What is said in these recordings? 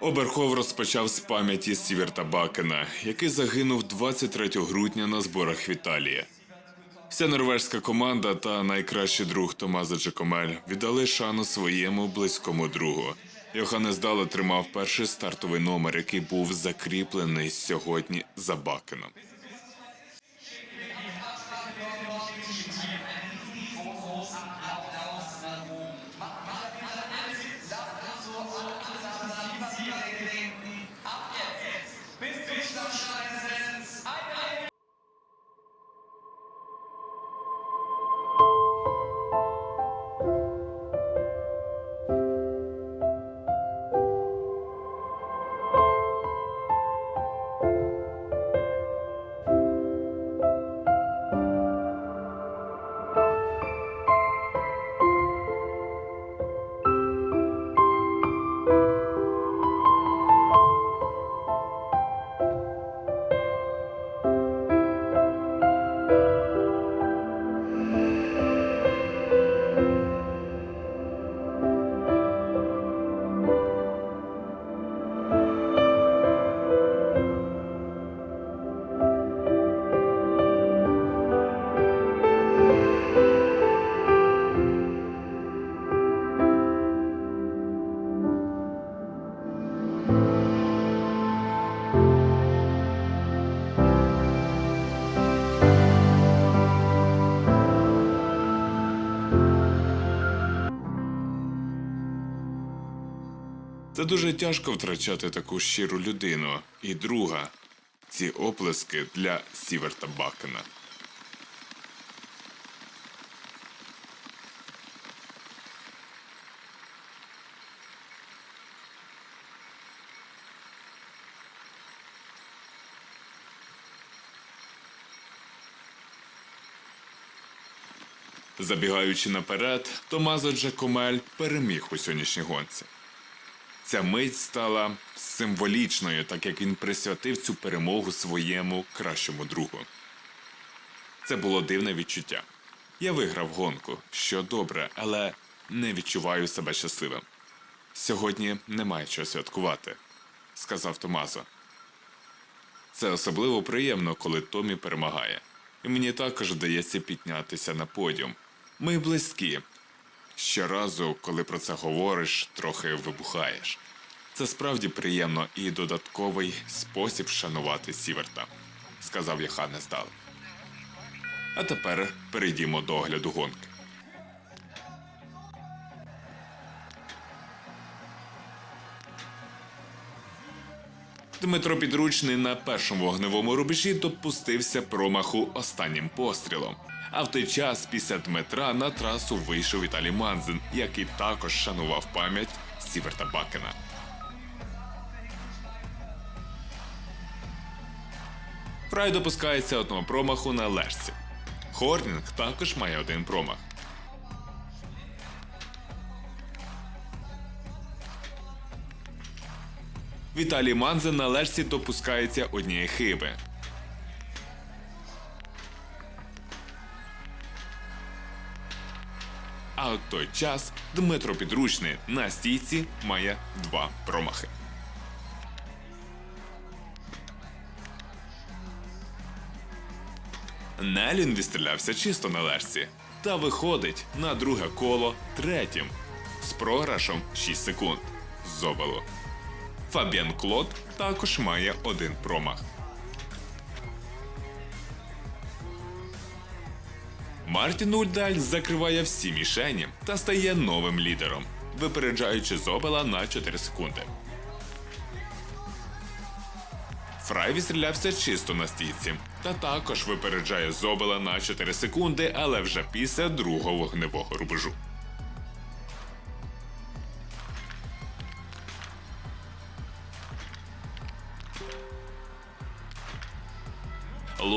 Оберхов розпочав з пам'яті Сіверта Бакена, який загинув 23 грудня на зборах в Італії. Вся норвежська команда та найкращий друг Томаза Джекомель віддали шану своєму близькому другу. Йоханнес Дало тримав перший стартовий номер, який був закріплений сьогодні за Бакеном. Це дуже тяжко втрачати таку щиру людину. І друга ці оплески для Сіверта Бакена. Забігаючи наперед, Томазо Джакомель переміг у сьогоднішній гонці. Ця мить стала символічною, так як він присвятив цю перемогу своєму кращому другу. Це було дивне відчуття. Я виграв гонку, що добре, але не відчуваю себе щасливим. Сьогодні немає чого святкувати, сказав Томазо. Це особливо приємно, коли Томі перемагає. І мені також вдається піднятися на подіум. Ми близькі, Щоразу, коли про це говориш, трохи вибухаєш. Це справді приємно і додатковий спосіб шанувати Сіверта, сказав Йоханнес Дал. А тепер перейдімо до огляду гонки. Дмитро Підручний на першому вогневому рубежі допустився промаху останнім пострілом. А в той час після Дмитра на трасу вийшов Віталій Манзин, який також шанував пам'ять Сіверта Бакена. Фрай допускається одного промаху на лежці. Хорнінг також має один промах. Віталій Манзин на лежці допускається однієї хиби. А от той час Дмитро Підручний на стійці має два промахи. Нелін відстрілявся чисто на лежці та виходить на друге коло третім з програшом 6 секунд. Зобело. Фабіан Клод також має один промах. Мартін Ульдаль закриває всі мішені та стає новим лідером, випереджаючи Зобела на 4 секунди. Фрай відстрілявся чисто на стійці та також випереджає Зобела на 4 секунди, але вже після другого вогневого рубежу.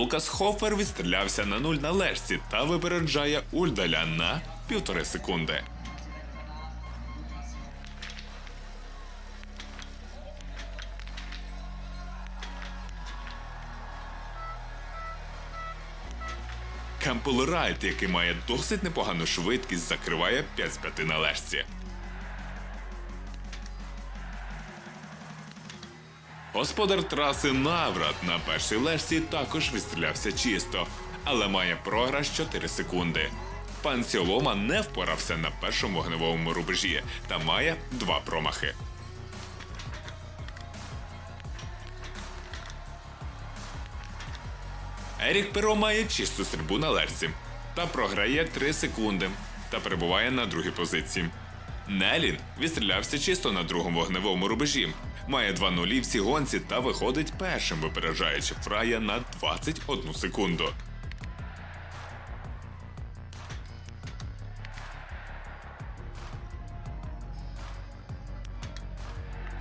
Лукас Хофер відстрілявся на нуль на лежці та випереджає Ульдаля на півтори секунди. Кемпл Райт, який має досить непогану швидкість, закриває 5 з 5 на лежці. Господар траси Наврат на першій лежці також відстрілявся чисто, але має програш 4 секунди. Пан Сіолома не впорався на першому вогневому рубежі та має два промахи. Ерік Перо має чисту стрільбу на лерці та програє 3 секунди та перебуває на другій позиції. Нелін відстрілявся чисто на другому вогневому рубежі, має 2 нулі в цій гонці та виходить першим, випереджаючи Фрая на 21 секунду.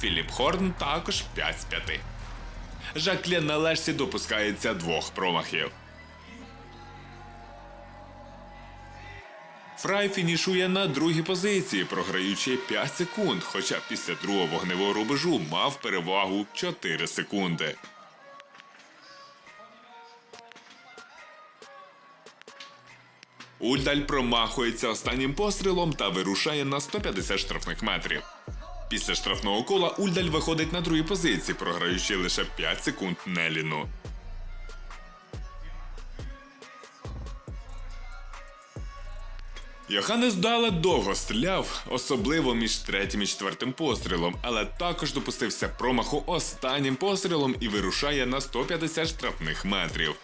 Філіп Хорн також 5 з 5. Жаклін на лежці допускається двох промахів. Фрай фінішує на другій позиції, програючи 5 секунд, хоча після другого вогневого рубежу мав перевагу 4 секунди. Ульдаль промахується останнім пострілом та вирушає на 150 штрафних метрів. Після штрафного кола Ульдаль виходить на другій позиції, програючи лише 5 секунд Неліну. Йоханнес Дале довго стріляв, особливо між третім і четвертим пострілом, але також допустився промаху останнім пострілом і вирушає на 150 штрафних метрів.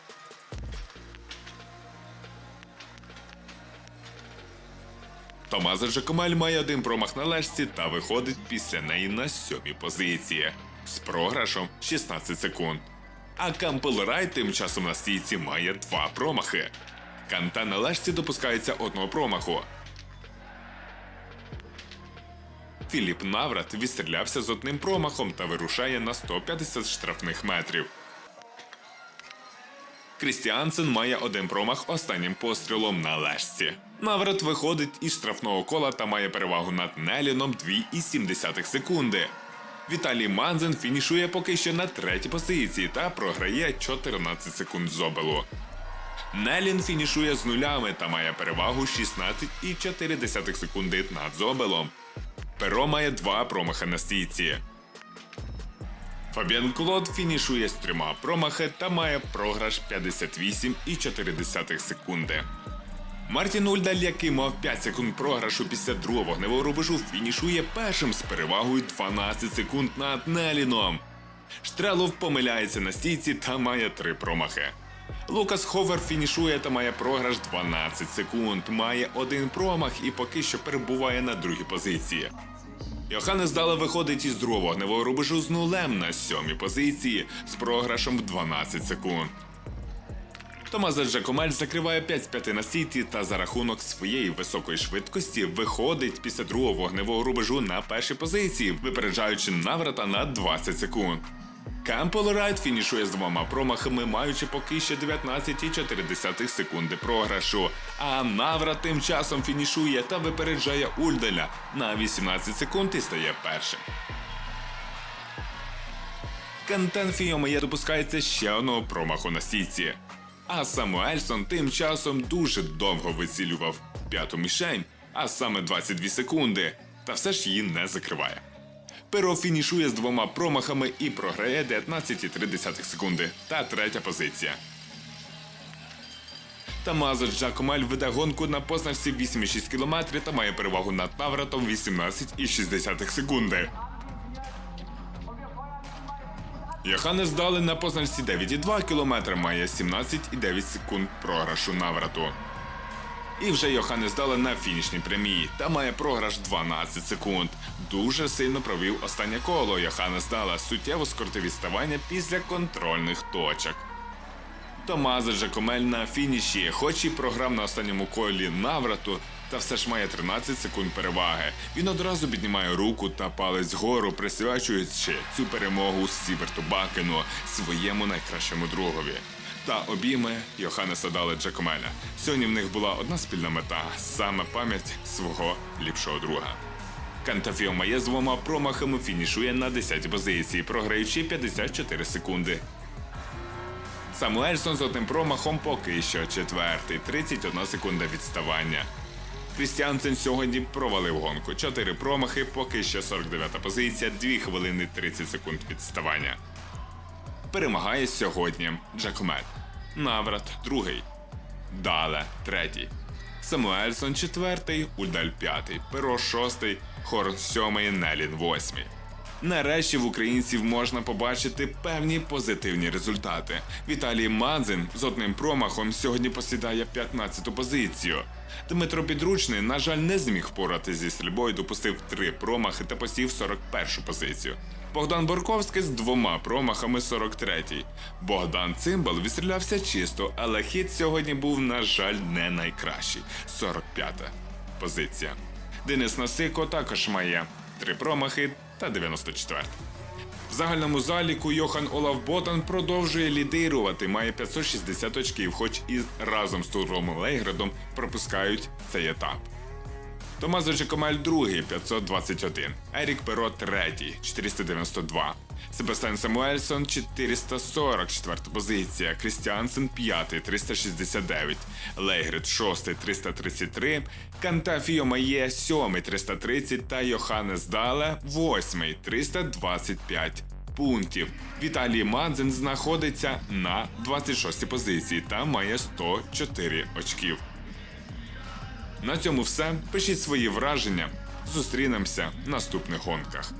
Томазо Джакомель має один промах на лежці та виходить після неї на сьомій позиції з програшом 16 секунд. А Кампел Рай тим часом на стійці має два промахи. Канта на лежці допускається одного промаху. Філіп Наврат відстрілявся з одним промахом та вирушає на 150 штрафних метрів. Крістіансен має один промах останнім пострілом на лежці. Наврат виходить із штрафного кола та має перевагу над Неліном 2,7 секунди. Віталій Манзен фінішує поки що на третій позиції та програє 14 секунд зобелу. Нелін фінішує з нулями та має перевагу 16,4 секунди над зобелом. Перо має два промахи на стійці. Фабіан Клод фінішує з трьома промахи та має програш 58,4 секунди. Мартін Ульдаль, який мав 5 секунд програшу після другого вогневого рубежу, фінішує першим з перевагою 12 секунд над Неліном. Штрелов помиляється на стійці та має три промахи. Лукас Ховер фінішує та має програш 12 секунд, має один промах і поки що перебуває на другій позиції. Йоханнес Дала виходить із другого вогневого рубежу з нулем на сьомій позиції з програшом в 12 секунд. Томазо Джакомель закриває 5 з 5 на стійці та за рахунок своєї високої швидкості виходить після другого вогневого рубежу на першій позиції, випереджаючи наврата на 20 секунд. Кампел Райт фінішує з двома промахами, маючи поки що 19,4 секунди програшу. А Наврат тим часом фінішує та випереджає Ульделя на 18 секунд і стає першим. Кантен Фіомеє допускається ще одного промаху на стійці. А Самуельсон тим часом дуже довго вицілював п'яту мішень, а саме 22 секунди, та все ж її не закриває. Перо фінішує з двома промахами і програє 19,3 секунди та третя позиція. Тамазо Джакомаль веде гонку на позначці 8,6 км та має перевагу над Навратом 18,6 секунди. Йоханнес Дали на позначці 9,2 км має 17,9 секунд програшу Наврату. І вже Йоханнес Дала на фінішній прямій та має програш 12 секунд. Дуже сильно провів останнє коло. Йоханнес Дала суттєво скоротив відставання після контрольних точок. Томазо Джакомель на фініші, хоч і програв на останньому колі наврату, та все ж має 13 секунд переваги. Він одразу піднімає руку та палець вгору, присвячуючи цю перемогу Сіберту Бакену, своєму найкращому другові. Та обійми Йоханнеса Дали Джакомеля. Сьогодні в них була одна спільна мета саме пам'ять свого ліпшого друга. Кантафіо Має з двома промахами фінішує на 10 позиції, програючи 54 секунди. Самуельсон з одним промахом поки що четвертий, 31 секунда відставання. Крістіансен сьогодні провалив гонку. Чотири промахи, поки що 49-та позиція, 2 хвилини 30 секунд відставання. Перемагає сьогодні Джакомет. Наврат другий. Дале третій. Самуельсон четвертий, Ульдаль п'ятий, Перо шостий, Хорн сьомий, Нелін восьмий. Нарешті в українців можна побачити певні позитивні результати. Віталій Мадзин з одним промахом сьогодні посідає 15-ту позицію. Дмитро Підручний, на жаль, не зміг впоратися зі стрільбою, допустив три промахи та посів 41-шу позицію. Богдан Борковський з двома промахами 43-й. Богдан Цимбал відстрілявся чисто, але хід сьогодні був, на жаль, не найкращий 45-та позиція. Денис Насико також має три промахи та 94. В загальному заліку Йохан Олаф Ботан продовжує лідирувати, має 560 очків, хоч і разом з Туром Лейградом пропускають цей етап. Томазо Джекомель другий 521, Ерік Перо третій 492, Себастьян Самуельсон 444 позиція, Крістіансен п'ятий 369, Лейгрид шостий 333, Кантафіо Має сьомий 330 та Йоханнес Дале восьмий 325 пунктів. Віталій Мадзин знаходиться на 26 позиції та має 104 очків. На цьому все. Пишіть свої враження. Зустрінемося в наступних гонках.